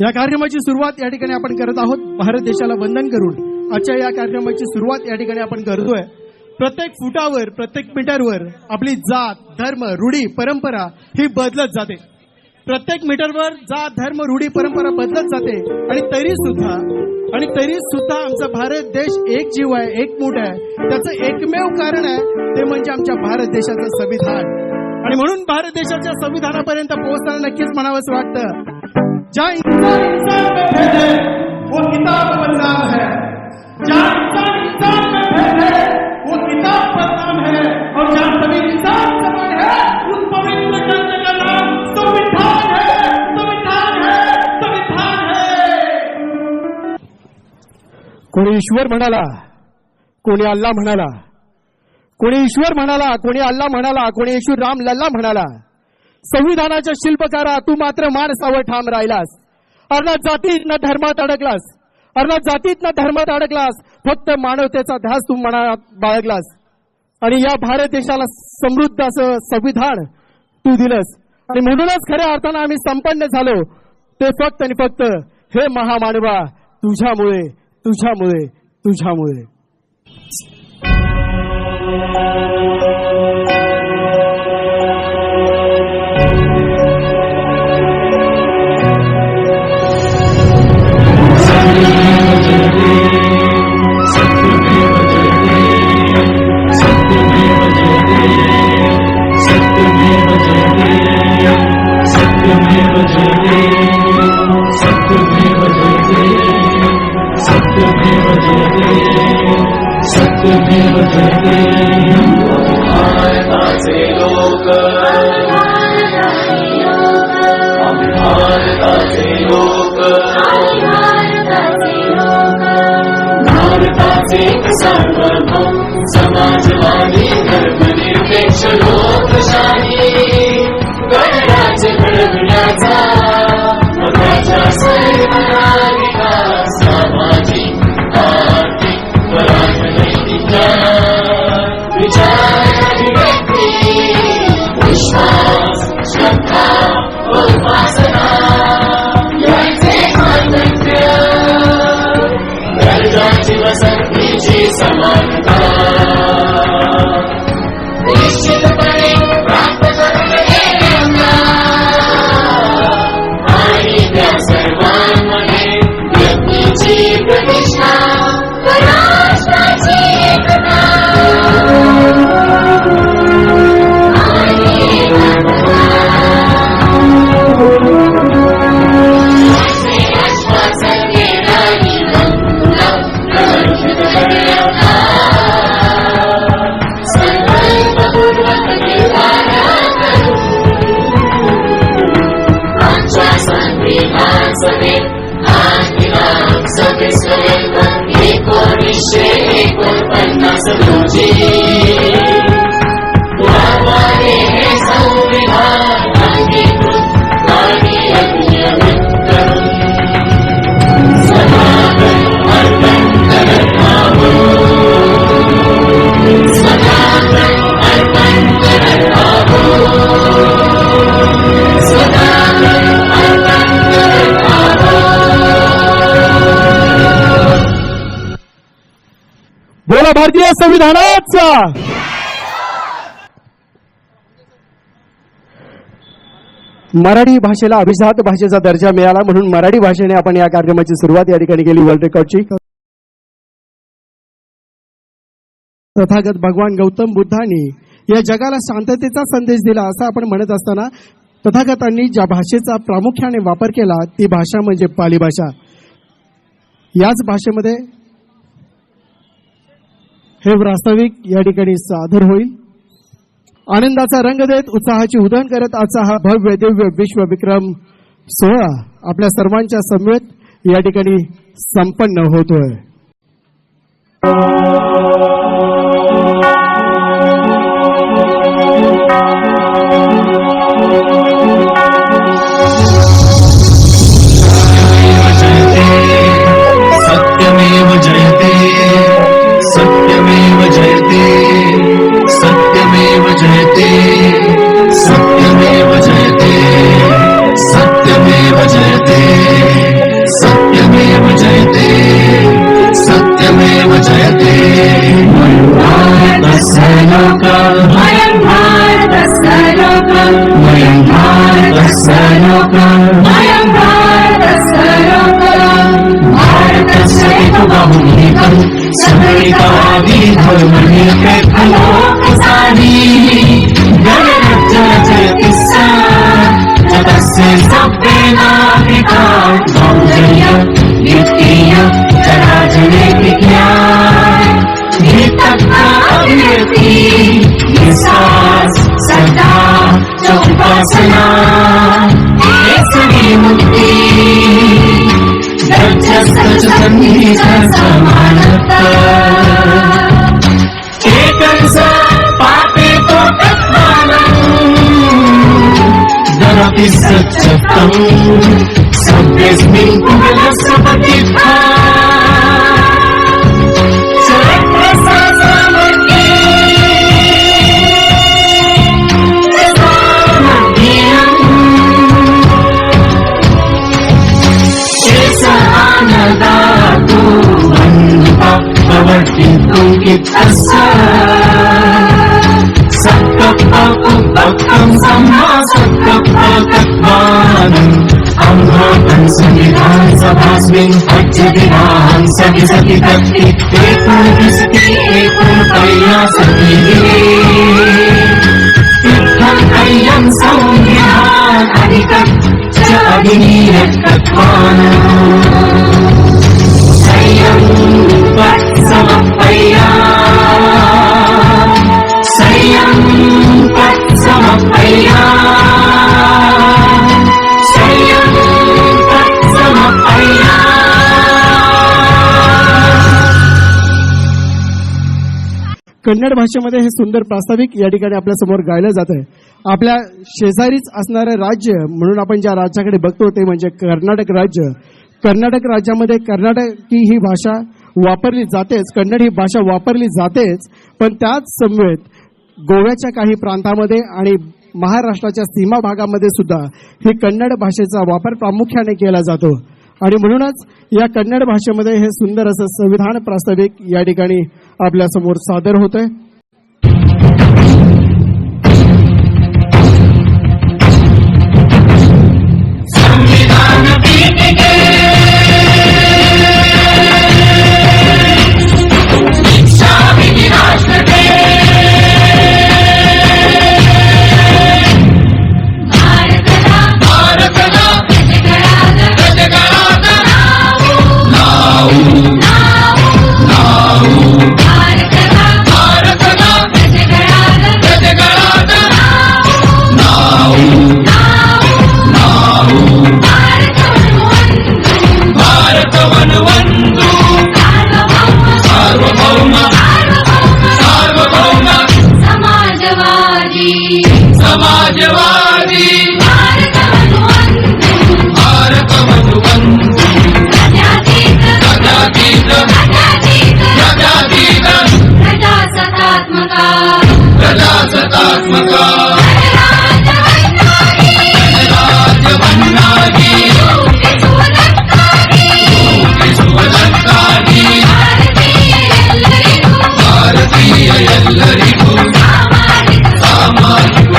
या कार्यक्रमाची सुरुवात या ठिकाणी आपण करत आहोत. भारत देशाला वंदन करून आजच्या या कार्यक्रमाची सुरुवात या ठिकाणी आपण करतोय. प्रत्येक फुटावर प्रत्येक मीटरवर आपली जात धर्म रूढी परंपरा ही बदलत जाते. प्रत्येक मीटरवर जात धर्म रूढी परंपरा बदलत जाते. आणि तरी सुद्धा आणि तरी सुद्धा आमचा भारत देश एक जीव आहे एक मूठ आहे. त्याचं एकमेव कारण आहे ते म्हणजे आमच्या भारत देशाचं संविधान. आणि म्हणून भारत देशाच्या संविधानापर्यंत पोहोचताना नक्कीच म्हणावंच वाटतं जहाँ इंसान इंसान में भेद है, वो किताब बदनाम है। इंसान इंसान में भेद है, वो किताब बदनाम है। और सभी इंसान समान है, उस पवित्र ग्रंथ का नाम संविधान है। संविधान है संविधान है। ईश्वर म्हणाला, कोणी अल्लाह म्हणाला, कोणी ईश्वर म्हणाला, कोणी अल्लाह म्हणाला, कोणी येशू राम लल्ला म्हणाला संविधानाच्या शिल्पकारा तू मात्र माणसावर ठाम राहिलास. अर्नाथ जातीत न धर्मात अडकलास. अर्नाथ जातीत न धर्मात अडकलास. फक्त मानवतेचा ध्यास तू मनात बाळगलास. आणि या भारत देशाला समृद्ध असं संविधान तू दिलंस. आणि म्हणूनच खऱ्या अर्थानं आम्ही संपन्न झालो. ते फक्त आणि फक्त हे महामानवा तुझ्यामुळे तुझ्यामुळे तुझ्यामुळे. So आपल्या भारतीय संविधानाचा. मराठी भाषेला अभिजात भाषेचा दर्जा मिळाला म्हणून मराठी भाषेने आपण या कार्यक्रमाची सुरुवात या ठिकाणी केली वर्ल्ड रेकॉर्डची तथागत भगवान गौतम बुद्धांनी या जगाला शांततेचा संदेश दिला असं आपण म्हणत असताना तथागतांनी ज्या भाषेचा प्रामुख्याने वापर केला ती भाषा म्हणजे पाली भाषा. याच भाषेमध्ये हे वास्तविक या ठिकाणी सादर होईल. आनंदाचा रंग देत उत्साहाची उधळण करत आजचा हा भव्य दिव्य विश्व विक्रम सोहळा आपल्या सर्वांच्या समवेत या ठिकाणी संपन्न होतोय. सच्चतम् सभ्यस्मिन् कुलस्य पतिथा ఇచ్చా సప్తపాకు భక్తం సమ్మా సప్తపాకత్వాన్ అమ్మాపం సన్నిధాన్ సభాస్మిన్ పచ్చదినాం సతి సతి భక్తి ఏకం దృష్టి ఏకం పయ్యా సతి సిద్ధం कन्नड भाषेमध्ये हे सुंदर प्रास्ताविक या ठिकाणी आपल्यासमोर गायलं जात आहे. आपल्या शेजारीच असणारं राज्य म्हणून आपण ज्या राज्याकडे बघतो ते म्हणजे कर्नाटक राज्य. कर्नाटक राज्यामध्ये कर्नाटकी ही भाषा वापरली जातेच कन्नड ही भाषा वापरली जातेच पण त्याच समवेत गोव्याच्या काही प्रांतामध्ये आणि महाराष्ट्राच्या सीमा भागामध्ये सुद्धा ही कन्नड भाषेचा वापर प्रामुख्याने केला जातो. आणि म्हणूनच या कन्नड भाषेमध्ये हे सुंदर असं संविधान प्रास्ताविक या ठिकाणी आपल्यासमोर सादर होत आहे భారతాత్మక భారతీయ ఎల్లరిಗೂ సామాజిక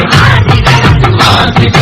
ఆర్థిక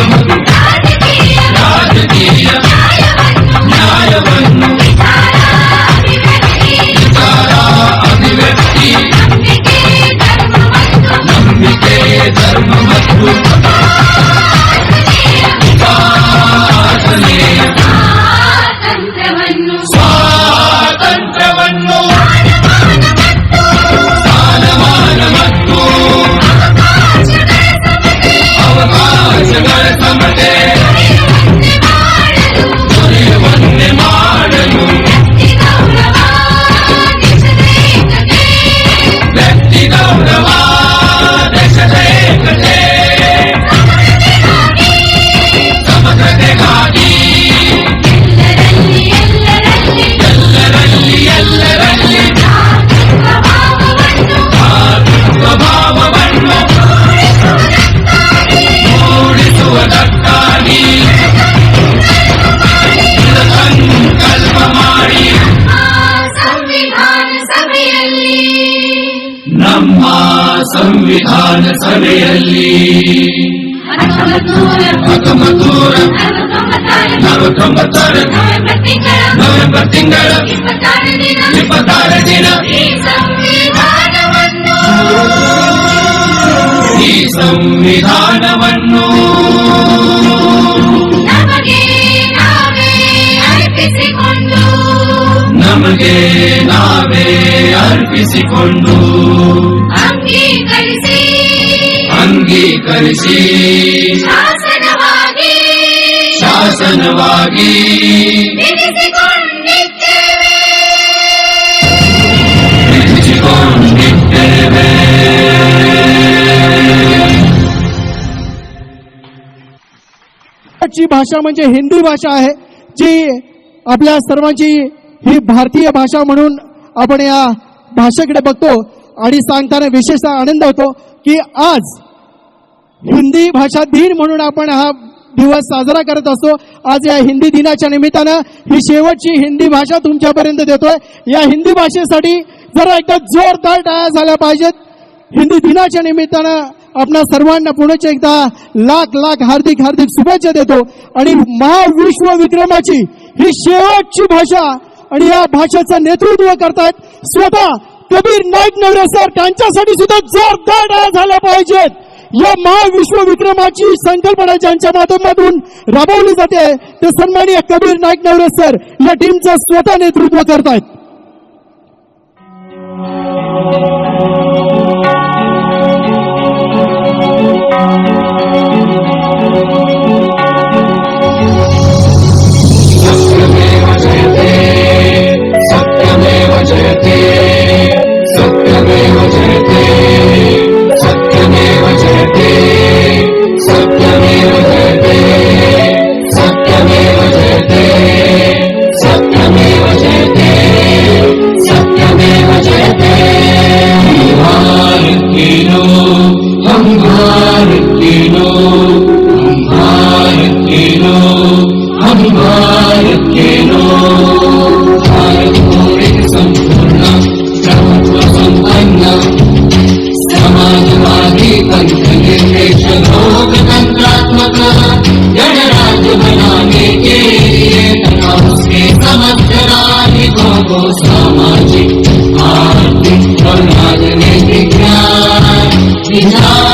ನಮ್ಮ ಸಂವಿಧಾನ ಸಭೆಯಲ್ಲಿ. ಹತ್ತೊಂಬತ್ತೂರ ನವತೊಂಬತ್ತರ ನವೆಂಬರ್ ತಿಂಗಳ ಇಪ್ಪತ್ತಾರು ದಿನ. ಈ ಸಂವಿಧಾನವನ್ನು ನಮಗೆ ನಾವೇ ಅರ್ಪಿಸಿಕೊಂಡು. करशी शासनवागी शासनवागी जी भाषा म्हणजे हिंदी भाषा आहे. जी आपल्या सर्वांची ही भारतीय भाषा म्हणून आपण या भाषेकडे बघतो आणि सांगताना विशेषतः आनंद होतो की आज हिंदी भाषा दिन म्हणून आपण हा दिवस साजरा करत असतो. आज या हिंदी दिनाच्या निमित्तानं ही शेवटची हिंदी भाषा तुमच्यापर्यंत देतोय. या हिंदी भाषेसाठी जरा एकदा जोरदार टाळ्या झाल्या पाहिजेत. हिंदी दिनाच्या निमित्तानं आपणा सर्वांना पुण्याच्या एकदा लाख लाख हार्दिक हार्दिक शुभेच्छा देतो. आणि महाविश्व विक्रमाची ही शेवटची भाषा आणि या भाषेचं नेतृत्व करतायत. स्वतः कबीर नाईक नवरे सर त्यांच्यासाठी सुद्धा जोरदार टाळ्या झाल्या पाहिजेत. या महाविश्व विक्रमाची संकल्पना ज्यांच्या माध्यमातून राबवली जाते ते सन्माननीय कबीर नाईक नवरे सर या टीमचं स्वतः नेतृत्व करतायत. नागरिकों सामाजिक आर्थिक और राजनीतिक ज्ञान विचार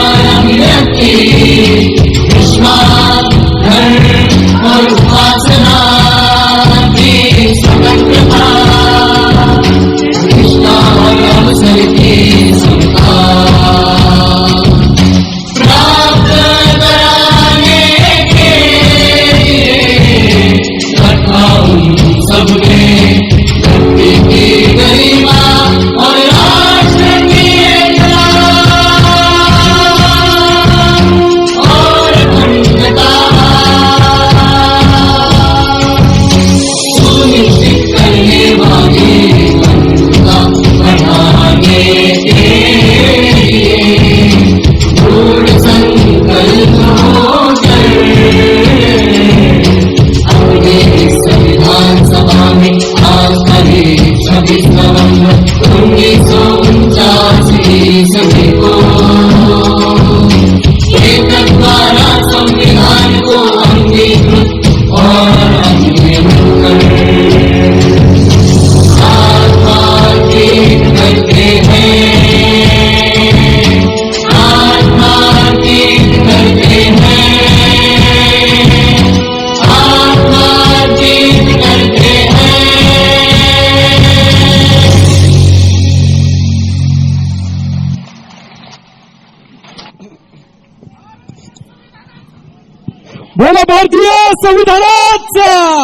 संविधानाचा.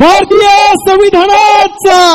भारतीय संविधानाचा.